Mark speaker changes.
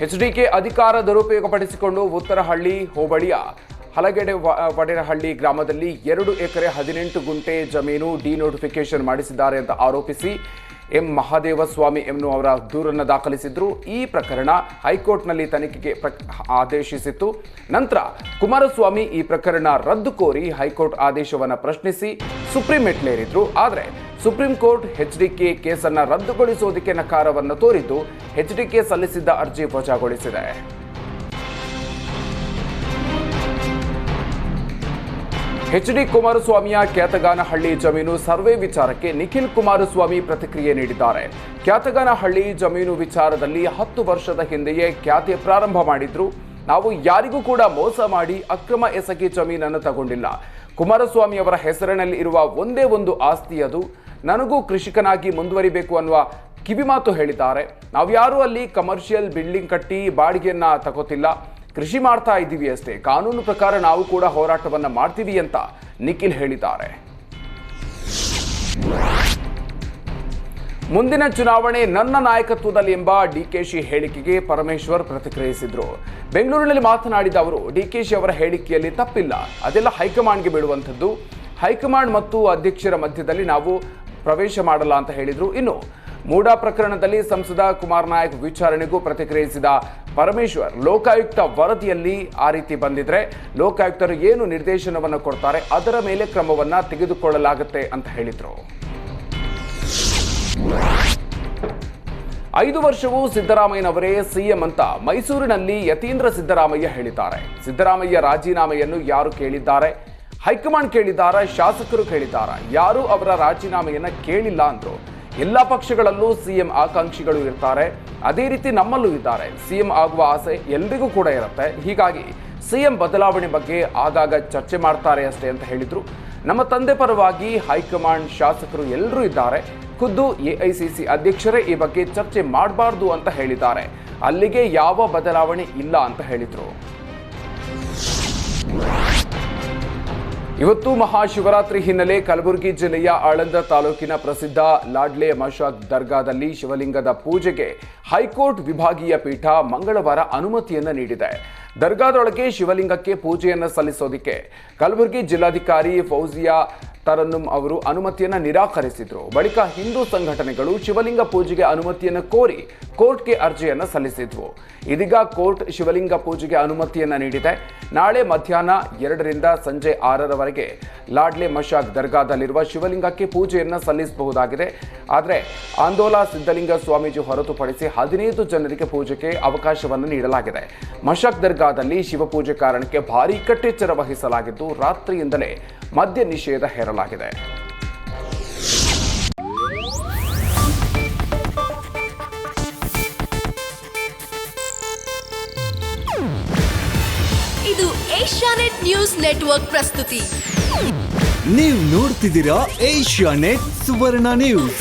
Speaker 1: HDK ಅಧಿಕಾರ ದುರುಪಯೋಗಪಡಿಸಿಕೊಂಡು ಉತ್ತರಹಳ್ಳಿ ಹೋಬಳಿಯ ಹಲಗೆಡೆ ವಡೇನಹಳ್ಳಿ ಗ್ರಾಮದಲ್ಲಿ ಎರಡು ಎಕರೆ ಹದಿನೆಂಟು ಗುಂಟೆ ಜಮೀನು ಡಿನೋಟಿಫಿಕೇಶನ್ ಮಾಡಿಸಿದ್ದಾರೆ ಅಂತ ಆರೋಪಿಸಿ ಎಂ. ಮಹಾದೇವಸ್ವಾಮಿ ಎನ್ನುವರ ದೂರನ್ನು ದಾಖಲಿಸಿದ್ರು. ಈ ಪ್ರಕರಣ ಹೈಕೋರ್ಟ್ನಲ್ಲಿ ತನಿಖೆಗೆ ಆದೇಶಿಸಿತ್ತು. ನಂತರ ಕುಮಾರಸ್ವಾಮಿ ಈ ಪ್ರಕರಣ ರದ್ದು ಕೋರಿ ಹೈಕೋರ್ಟ್ ಆದೇಶವನ್ನು ಪ್ರಶ್ನಿಸಿ ಸುಪ್ರೀಂ ಮೆಟ್ಲೇರಿದ್ರು ಆದರೆ supreme court H D K ಕೇಸನ್ನ ರದ್ದುಗೊಳಿಸುವುದಕ್ಕೆ ನಕಾರವನ್ನು ತೋರಿದ್ದು ಕೆ ಸಲ್ಲಿಸಿದ್ದ ಅರ್ಜಿ ವಜಾಗೊಳಿಸಿದೆ. ಎಚ್ ಡಿ ಕುಮಾರಸ್ವಾಮಿಯ ಕ್ಯಾತಗಾನಹಳ್ಳಿ ಜಮೀನು ಸರ್ವೆ ವಿಚಾರಕ್ಕೆ ನಿಖಿಲ್ ಕುಮಾರಸ್ವಾಮಿ ಪ್ರತಿಕ್ರಿಯೆ ನೀಡಿದ್ದಾರೆ. ಕ್ಯಾತಗಾನಹಳ್ಳಿ ಜಮೀನು ವಿಚಾರದಲ್ಲಿ ಹತ್ತು ವರ್ಷದ ಹಿಂದೆಯೇ ಖ್ಯಾತಿ ಪ್ರಾರಂಭ ಮಾಡಿದ್ರು. ನಾವು ಯಾರಿಗೂ ಕೂಡ ಮೋಸ ಮಾಡಿ ಅಕ್ರಮ ಎಸಗಿ ಜಮೀನನ್ನು ತಗೊಂಡಿಲ್ಲ. ಕುಮಾರಸ್ವಾಮಿ ಅವರ ಹೆಸರಿನಲ್ಲಿ ಇರುವ ಒಂದೇ ಒಂದು ಆಸ್ತಿ ಅದು. ನನಗೂ ಕೃಷಿಕನಾಗಿ ಮುಂದುವರಿಬೇಕು ಅನ್ನುವ ಕಿವಿಮಾತು ಹೇಳಿದ್ದಾರೆ. ನಾವ್ಯಾರೂ ಅಲ್ಲಿ ಕಮರ್ಷಿಯಲ್ ಬಿಲ್ಡಿಂಗ್ ಕಟ್ಟಿ ಬಾಡಿಗೆಯನ್ನ ತಗೋತಿಲ್ಲ. ಕೃಷಿ ಮಾಡ್ತಾ ಇದ್ದೀವಿ ಅಷ್ಟೇ. ಕಾನೂನು ಪ್ರಕಾರ ನಾವು ಕೂಡ ಹೋರಾಟವನ್ನ ಮಾಡ್ತೀವಿ ಅಂತ ನಿಖಿಲ್ ಹೇಳಿದ್ದಾರೆ. ಮುಂದಿನ ಚುನಾವಣೆ ನನ್ನ ನಾಯಕತ್ವದಲ್ಲಿ ಎಂಬ ಡಿಕೆಶಿ ಹೇಳಿಕೆಗೆ ಪರಮೇಶ್ವರ್ ಪ್ರತಿಕ್ರಿಯಿಸಿದ್ರು. ಬೆಂಗಳೂರಿನಲ್ಲಿ ಮಾತನಾಡಿದ ಅವರು ಡಿಕೆಶಿ ಅವರ ಹೇಳಿಕೆಯಲ್ಲಿ ತಪ್ಪಿಲ್ಲ. ಅದೆಲ್ಲ ಹೈಕಮಾಂಡ್ಗೆ ಬಿಡುವಂಥದ್ದು ಹೈಕಮಾಂಡ್ ಮತ್ತು ಅಧ್ಯಕ್ಷರ ಮಧ್ಯದಲ್ಲಿ ನಾವು ಪ್ರವೇಶ ಮಾಡಲ್ಲ ಅಂತ ಹೇಳಿದ್ರು. ಇನ್ನು ಮೂಡಾ ಪ್ರಕರಣದಲ್ಲಿ ಸಂಸದ ಕುಮಾರ್ ನಾಯಕ್ ವಿಚಾರಣೆಗೂ ಪ್ರತಿಕ್ರಿಯಿಸಿದ ಪರಮೇಶ್ವರ್, ಲೋಕಾಯುಕ್ತ ವರದಿಯಲ್ಲಿ ಆ ರೀತಿ ಬಂದಿದ್ರೆ ಲೋಕಾಯುಕ್ತರು ಏನು ನಿರ್ದೇಶನವನ್ನು ಕೊಡ್ತಾರೆ, ಅದರ ಮೇಲೆ ಕ್ರಮವನ್ನ ತೆಗೆದುಕೊಳ್ಳಲಾಗುತ್ತೆ ಅಂತ ಹೇಳಿದರು. ಐದು ವರ್ಷವೂ ಸಿದ್ದರಾಮಯ್ಯನವರೇ ಸಿಎಂ ಅಂತ ಮೈಸೂರಿನಲ್ಲಿ ಯತೀಂದ್ರ ಸಿದ್ದರಾಮಯ್ಯ ಹೇಳಿದ್ದಾರೆ. ಸಿದ್ದರಾಮಯ್ಯ ರಾಜೀನಾಮೆಯನ್ನು ಯಾರು ಕೇಳಿದ್ದಾರೆ? ಹೈಕಮಾಂಡ್ ಕೇಳಿದ್ದಾರ, ಶಾಸಕರು ಕೇಳಿದ್ದಾರ? ಯಾರು ಅವರ ರಾಜೀನಾಮೆಯನ್ನ ಕೇಳಿಲ್ಲ ಅಂದ್ರು? ಎಲ್ಲ ಪಕ್ಷಗಳಲ್ಲೂ ಸಿಎಂ ಆಕಾಂಕ್ಷಿಗಳು ಇರ್ತಾರೆ. ಅದೇ ರೀತಿ ನಮ್ಮಲ್ಲೂ ಇದ್ದಾರೆ. ಸಿಎಂ ಆಗುವ ಆಸೆ ಎಲ್ರಿಗೂ ಕೂಡ ಇರುತ್ತೆ. ಹೀಗಾಗಿ ಸಿಎಂ ಬದಲಾವಣೆ ಬಗ್ಗೆ ಆಗಾಗ ಚರ್ಚೆ ಮಾಡ್ತಾರೆ ಅಷ್ಟೇ ಅಂತ ಹೇಳಿದ್ರು. ನಮ್ಮ ತಂದೆ ಪರವಾಗಿ ಹೈಕಮಾಂಡ್ ಶಾಸಕರು ಎಲ್ಲರೂ ಇದ್ದಾರೆ. ಖುದ್ದು ಎಐಸಿಸಿ ಅಧ್ಯಕ್ಷರೇ ಈ ಬಗ್ಗೆ ಚರ್ಚೆ ಮಾಡಬಾರ್ದು ಅಂತ ಹೇಳಿದ್ದಾರೆ. ಅಲ್ಲಿಗೆ ಯಾವ ಬದಲಾವಣೆ ಇಲ್ಲ ಅಂತ ಹೇಳಿದ್ರು. ಇವತ್ತು ಮಹಾಶಿವರಾತ್ರಿ ಹಿನ್ನೆಲೆ ಕಲಬುರಗಿ ಜಿಲ್ಲೆಯ ಆಳಂದ ತಾಲೂಕಿನ ಪ್ರಸಿದ್ಧ ಲಾಡ್ಲೆ ಮಶಾಕ್ ದರ್ಗಾದಲ್ಲಿ ಶಿವಲಿಂಗದ ಪೂಜೆಗೆ ಹೈಕೋರ್ಟ್ ವಿಭಾಗೀಯ ಪೀಠ ಮಂಗಳವಾರ ಅನುಮತಿಯನ್ನ ನೀಡಿದೆ. ದರ್ಗಾದೊಳಗೆ ಶಿವಲಿಂಗಕ್ಕೆ ಪೂಜೆಯನ್ನು ಸಲ್ಲಿಸೋದಿಕ್ಕೆ ಕಲಬುರಗಿ ಜಿಲ್ಲಾಧಿಕಾರಿ ಫೌಜಿಯಾ ತರನ್ನುಮ್ ಅವರು ಅನುಮತಿಯನ್ನು ನಿರಾಕರಿಸಿದ್ರು. ಬಳಿಕ ಹಿಂದೂ ಸಂಘಟನೆಗಳು ಶಿವಲಿಂಗ ಪೂಜೆಗೆ ಅನುಮತಿಯನ್ನು ಕೋರಿ ಕೋರ್ಟ್ಗೆ ಅರ್ಜಿಯನ್ನು ಸಲ್ಲಿಸಿದ್ವು. ಇದೀಗ ಕೋರ್ಟ್ ಶಿವಲಿಂಗ ಪೂಜೆಗೆ ಅನುಮತಿಯನ್ನು ನೀಡಿದೆ. ನಾಳೆ ಮಧ್ಯಾಹ್ನ ಎರಡರಿಂದ ಸಂಜೆ ಆರರವರೆಗೆ ಲಾಡ್ಲೆ ಮಶಾಕ್ ದರ್ಗಾದಲ್ಲಿರುವ ಶಿವಲಿಂಗಕ್ಕೆ ಪೂಜೆಯನ್ನು ಸಲ್ಲಿಸಬಹುದಾಗಿದೆ. ಆದರೆ ಆಂದೋಲ ಸಿದ್ಧಲಿಂಗ ಸ್ವಾಮೀಜಿ ಹೊರತುಪಡಿಸಿ ಹದಿನೈದು ಜನರಿಗೆ ಪೂಜೆಗೆ ಅವಕಾಶವನ್ನು ನೀಡಲಾಗಿದೆ. ಮಶಾಕ್ ದರ್ಗಾದಲ್ಲಿ ಶಿವಪೂಜೆ ಕಾರಣಕ್ಕೆ ಭಾರೀ ಕಟ್ಟೆಚ್ಚರ ವಹಿಸಲಾಗಿದ್ದು, ರಾತ್ರಿಯಿಂದಲೇ ಮದ್ಯ ನಿಷೇಧ ಹೇರಲಾಗಿದೆ.
Speaker 2: ಇದು ಏಷ್ಯಾನೆಟ್ ನ್ಯೂಸ್ ನೆಟ್ವರ್ಕ್ ಪ್ರಸ್ತುತಿ.
Speaker 3: ನೀವು ನೋಡ್ತಿದ್ದೀರಾ ಏಷ್ಯಾ ನೆಟ್ ಸುವರ್ಣ ನ್ಯೂಸ್.